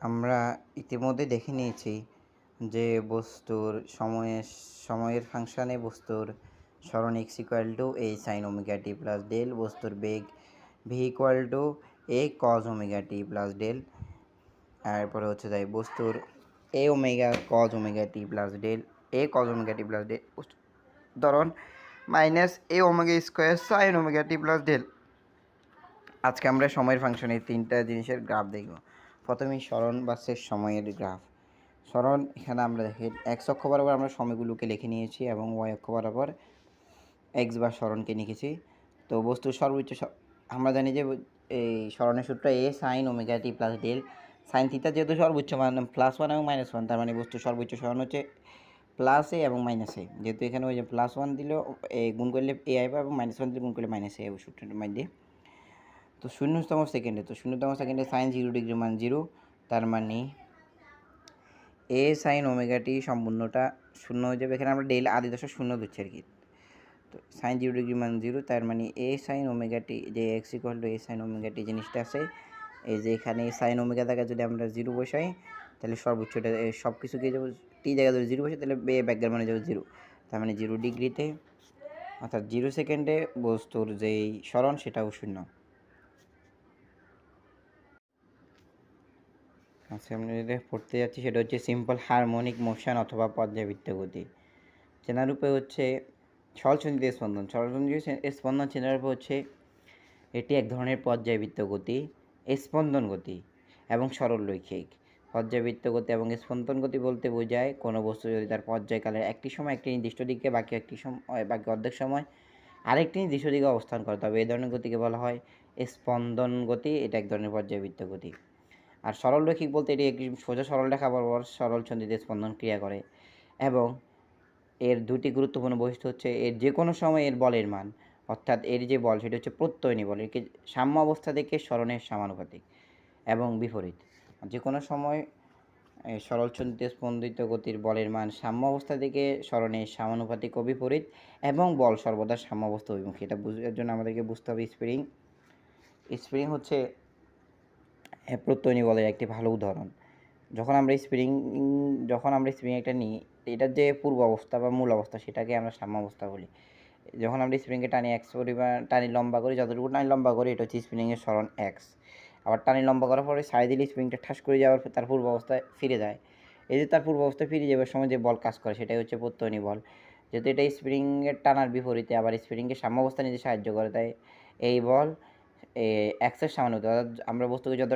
আমরা ইতিমধ্যে দেখে নিয়েছি যে বস্তুর সময়ের সময়ের ফাংশানে বস্তুর সরণ x equal to a sine omega t plus del বস্তুর বেগ v equal to a cos omega t plus del তারপরে হচ্ছে যাই বস্তুর a omega cos omega t plus del a cos omega t plus del ধরুন minus a omega square sine omega t plus del আজকে আমরা সময়ের ফাংশনের তিনটা জিনিসের গ্রাফ দেখব। প্রথমেই স্মরণ বা শেষ সময়ের গ্রাফ। স্মরণ, এখানে আমরা দেখি এক্স অক্ষ বরাবর আমরা সময়গুলোকে লিখে নিয়েছি এবং ওয়াই অক্ষ বরাবর এক্স বা স্মরণকে লিখেছি। তো বস্তুর সর্বোচ্চ আমরা জানি যে এই স্মরণের সূত্র a sine omega t plus del sine theta যেহেতু সর্বোচ্চ মান প্লাস ওয়ান এবং মাইনাস ওয়ান তার মানে বস্তুর সর্বোচ্চ স্মরণ হচ্ছে প্লাস এ এবং মাইনাস এ যেহেতু এখানে ওই যে প্লাস ওয়ান দিলেও এ গুণ করলে এ আইবা এবং মাইনাস ওয়ান দিলে গুণ করলে মাইনাস এ আইব সূত্রটার মধ্যে। তো শূন্যতম সেকেন্ডে, তো শূন্যতম সেকেন্ডে সাইন জিরো ডিগ্রি মান জিরো তার মানে এ সাইন ওমেগাটি সম্পূর্ণটা শূন্য হয়ে যাবে। এখানে আমরা ডেল আদি দশা শূন্য দিচ্ছি আর কি। তো সাইন জিরো ডিগ্রি মান জিরো তার মানে এ সাইন ওমেগাটি যে x equal to a sine omega t জিনিসটা আছে, এই যে এখানে সাইন ওমেগা জায়গায় যদি আমরা জিরো বসাই, তাহলে সর্বোচ্চটা সব কিছু গিয়ে যাব? টি জায়গায় যদি জিরো বসে তাহলে ব্যাকগ্রাউন্ড মানে যাবে জিরো তার মানে জিরো ডিগ্রিতে অর্থাৎ জিরো সেকেন্ডে বস্তুর যেই স্মরণ, সেটাও শূন্য। আচ্ছা আমরা যেটা পড়তে যাচ্ছি, সেটা হচ্ছে সিম্পল হারমোনিক মোশন অথবা পর্যাবৃত্ত গতি। চেনারূপে হচ্ছে সরলচন্দ্রিত স্পন্দন। সরলচন্দ্রিত স্পন্দন চেনারূপে হচ্ছে এটি এক ধরনের পর্যায়বৃত্ত গতি, স্পন্দন গতি এবং সরল রৈখিক পর্যায়বৃত্ত গতি এবং স্পন্দন গতি বলতে বোঝায় কোনো বস্তু যদি তার পর্যায়কালের একটি সময়, একটি নির্দিষ্ট দিকে, বাকি একটি সময় বাকি অর্ধেক সময় আরেকটি নির্দিষ্ট দিকে অবস্থান করে। তবে এই ধরনের গতিকে বলা হয় স্পন্দন গতি। এটা এক ধরনের পর্যায়বৃত্ত গতি। আর সরল রৈখিক বলতে এটি একটি সোজা সরল রেখা বরাবর সরল ছন্দিতে স্পন্দন ক্রিয়া করে এবং এর দুটি গুরুত্বপূর্ণ বৈশিষ্ট্য হচ্ছে এর যে কোনো সময় এর বলের মান, অর্থাৎ এর যে বল সেটি হচ্ছে প্রত্যয়নী বল, একে সাম্য অবস্থা থেকে স্মরণের সমানুপাতিক এবং বিপরীত। যে কোনো সময় সরল ছন্দিতে স্পন্দিত গতির বলের মান সাম্য অবস্থা থেকে স্মরণের সমানুপাতিক ও বিপরীত এবং বল সর্বদা সাম্য অবস্থা অভিমুখী। এটা বুঝার জন্য আমাদেরকে বুঝতে হবে স্প্রিং। স্প্রিং হচ্ছে এ প্রত্যয়নী বলের একটি ভালো উদাহরণ। যখন আমরা স্প্রিং যখন আমরা স্প্রিং একটা নিই, এটার যে পূর্ব অবস্থা বা মূল অবস্থা, সেটাকে আমরা সাম্য অবস্থা বলি। যখন আমরা স্প্রিংকে টানি এক্স পরিমাণ, টানি লম্বা করি, যতটুকু টানি লম্বা করি, এটা হচ্ছে স্প্রিংয়ের সরণ এক্স আবার টানি লম্বা করার পরে সাইড দিলে স্প্রিংটা ঠাস করে যাওয়ার তার পূর্ব অবস্থায় ফিরে যায়। এই যে তার পূর্ব অবস্থায় ফিরে যাবার সময় যে বল কাজ করে, সেটাই হচ্ছে প্রত্যয়নী বল। যেহেতু এটা স্প্রিংয়ের টানার বিপরীতে, আবার স্প্রিংকে সাম্য অবস্থা নিতে সাহায্য করে, তাই এই বল এক্সের সামান্য অর্থাৎ আমরা বস্তুকে যত